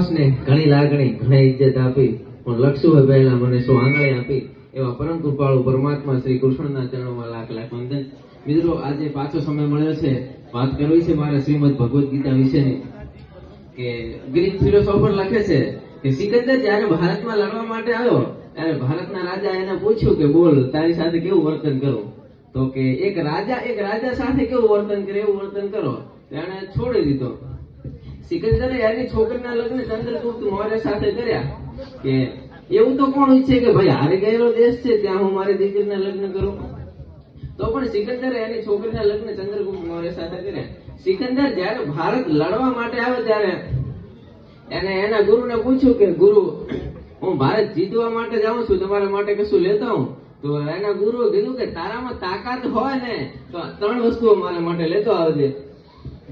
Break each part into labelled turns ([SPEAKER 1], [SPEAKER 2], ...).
[SPEAKER 1] સ્નેહ ઘણી લાગણી, ઘણી ઇજ્જત આપી, પણ લક્ષુએ પહેલા મને શું આંગળી આપી, એવા પરમ કૃપાળુ પરમાત્મા શ્રી કૃષ્ણના ચરણોમાં લાખ લાખ વંદન. મિત્રો, આજે પાછો સમય મળ્યો છે. વાત કરવી છે મારે શ્રીમદ ભગવદ્ ગીતા વિશેની, કે ગ્રીક ફિલોસોફર લખે છે કે સિકંદર જ્યારે ભારતમાં લડવા માટે આવ્યો, ત્યારે ભારતના રાજા એને પૂછ્યું કે બોલ, તારી સાથે કેવું વર્તન કરો? તો કે, એક રાજા એક રાજા સાથે કેવું વર્તન કરે? એવું વર્તન કરો. તેણે છોડી દીધો. સિકંદરે એની છોકરીના લગ્ન ચંદ્રગુપ્ત મૌર્ય સાથે કર્યા કે એવું તો કોણ ઈચ્છે કે ભાઈ હારે ગયેલો દેશ છે, ત્યાં હું મારી દીકરીના લગ્ન કરું? તો પણ સિકંદરે એની છોકરીના લગ્ન ચંદ્રગુપ્ત મૌર્ય સાથે કર્યા. સિકંદર જયારે ભારત લડવા માટે આવે ત્યારે એને એના ગુરુને પૂછ્યું કે, ગુરુ, હું ભારત જીતવા માટે જાઉં છું, તમારા માટે કશું લેતો હું તો એના ગુરુએ કીધું કે, તારામાં તાકાત હોય ને, તો ત્રણ વસ્તુઓ મારા માટે લેતો આવજે.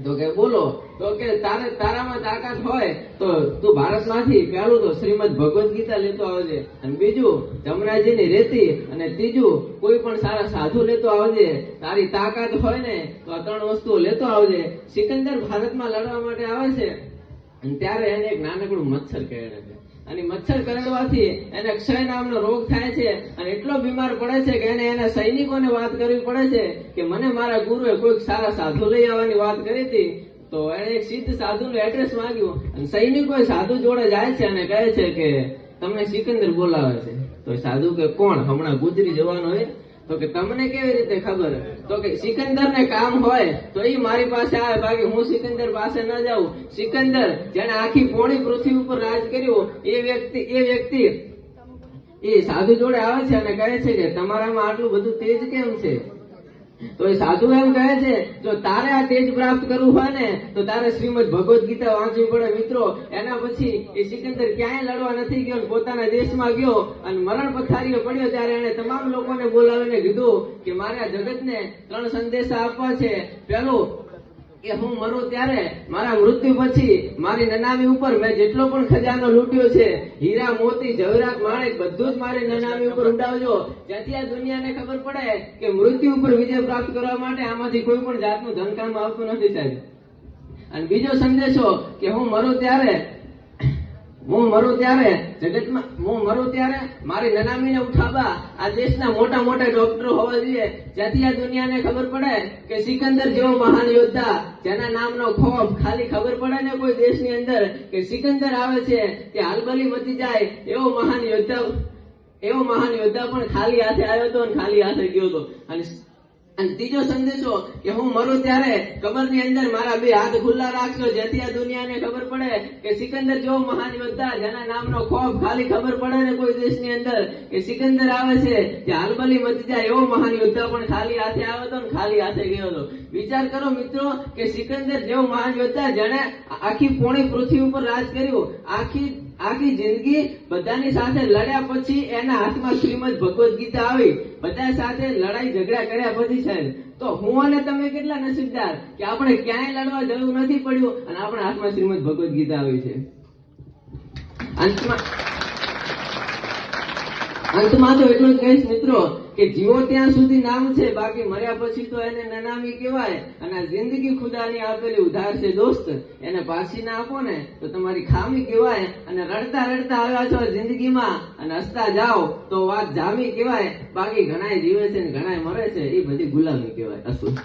[SPEAKER 1] તો કે બોલો, તો કે તારે તારામાં તાકાત હોય તો તું ભારતમાંથી પહેલું તો શ્રીમદ ભગવદ્ ગીતા લેતો આવજે. અને બીજું જમનાજીની રેતી અને ત્રીજું, કોઈ પણ સારા સાધુ લેતો આવજે. તારી તાકાત હોય ને, તો આ ત્રણ વસ્તુઓ લેતો આવજે. સિકંદર ભારતમાં લડવા માટે આવે છે. અને ત્યારે એને એક નાનકડું મચ્છર કરડે છે. અને મચ્છર કરડવાથી એને ક્ષય નામનો રોગ થાય છે. અને એટલો બીમાર પડે છે કે એને એના સૈનિકોને વાત કરવી પડે છે કે મને મારા ગુરુએ કોઈક સારા સાધુ લઈ આવવાની વાત કરી હતી. તો એને એક સિદ્ધ સાધુનું એડ્રેસ માંગ્યું. અને સૈનિકો સાધુ જોડે જાય છે અને કહે છે કે, તમને સિકંદર બોલાવે છે. તો સાધુ કે, કોણ? હમણાં ગુજરી જવાનો હોય? તો કે તમને કેવી રીતે ખબર? તો કે સિકંદર ને કામ હોય તો એ મારી પાસે આવે, બાકી હું સિકંદર પાસે ન જાઉં. સિકંદર જેને આખી પોણી પૃથ્વી ઉપર રાજ કર્યું, એ વ્યક્તિ એ વ્યક્તિ એ સાધુ જોડે આવે છે અને કહે છે કે તમારામાં આટલું બધું તેજ કેમ છે? તો એ સાધુ એમ કહે છે, જો તારે આ તેજ પ્રાપ્ત કરવું હોય ને, તો તારે શ્રીમદ ભગવદ્ ગીતા વાંચવી પડે મિત્રો. એના પછી એ સિકંદર ક્યાંય લડવા નથી ગયો પોતાના દેશમાં ગયો અને મરણ પથારીએ પડ્યો ત્યારે એને તમામ લોકોને બોલાવીને કીધું કે મારે આ જગતને ત્રણ સંદેશા આપવા છે. પેલું કે હું મરું ત્યારે મારા મૃત્યુ પછી મારી નનામી ઉપર મેં જેટલો પણ ખજાનો લૂંટ્યો છે, હીરા, મોતી, જવેરાત, માણેક, બધું જ મારી નનામી ઉપર ઉડાવજો. જેથી આ દુનિયાને ખબર પડે કે મૃત્યુ ઉપર વિજય પ્રાપ્ત કરવા માટે આમાંથી કોઈ પણ જાતનું ધન કામ આવતું નથી સાહેબ. અને બીજો સંદેશો કે હું મરું ત્યારે હું મરું ત્યારે, જગતમાં હું મરું ત્યારે મારી નનામીને ઉઠાવવા આ દેશના મોટા મોટા ડોક્ટરો હોવા જોઈએ. જેથી આ દુનિયાને ખબર પડે કે સિકંદર જેવો મહાન યોદ્ધા, જેના નામનો ખોફ ખાલી ખબર પડે ને કોઈ દેશની અંદર, કે સિકંદર આવે છે, કે હાલબલી મચી જાય, એવો મહાન યોદ્ધા, એવો મહાન યોદ્ધા પણ ખાલી હાથે આવ્યો હતો અને ખાલી હાથે ગયો હતો. અને અને ત્રીજો સંદેશો કે હું મરું ત્યારે કબરની અંદર મારા બે હાથ ખુલ્લા રાખજો જેથી આ દુનિયાને ખબર પડે કે સિકંદર જેવો મહાન યોદ્ધા જેના નામનો ખોફ ખાલી ખબર પડે ને કોઈ દેશની અંદર કે સિકંદર આવે છે. કે હાલબલી મચી જાય એવો મહાન યોદ્ધા પણ ખાલી હાથે આવ્યો હતો ને ખાલી હાથે ગયો હતો. વિચાર કરો મિત્રો કે સિકંદર જેવો મહાન યોદ્ધા જેને આખી પોણી પૃથ્વી ઉપર રાજ કર્યું. આખી આખી જિંદગી બધાની સાથે લડ્યા પછી એના હાથમાં શ્રીમદ ભગવદ્ ગીતા આવી. બધા સાથે લડાઈ ઝઘડા કર્યા પછી સાહેબ, તો હું અને તમે કેટલા નસીબદાર કે આપણે ક્યાંય લડવા જવું નથી પડ્યું અને આપણા હાથમાં શ્રીમદ ભગવદ્ ગીતા આવી છે. અંતમાં અંતમાં તો એટલું જ કહીશ મિત્રો કે જીવો ત્યાં સુધી નામ છે, બાકી મર્યા પછી તો એને નનામી કહેવાય. અને જિંદગી ખુદાની આપેલી ઉધાર છે દોસ્ત. એને પાછી ના આપો ને, તો તમારી ખામી કહેવાય અને રડતા રડતા આવ્યા છો જિંદગીમાં અને હસતા જાઓ, તો વાત જામી કહેવાય. બાકી ઘણાય જીવે છે ને ઘણાય મરે છે, એ બધી ગુલામી કહેવાય. અસુ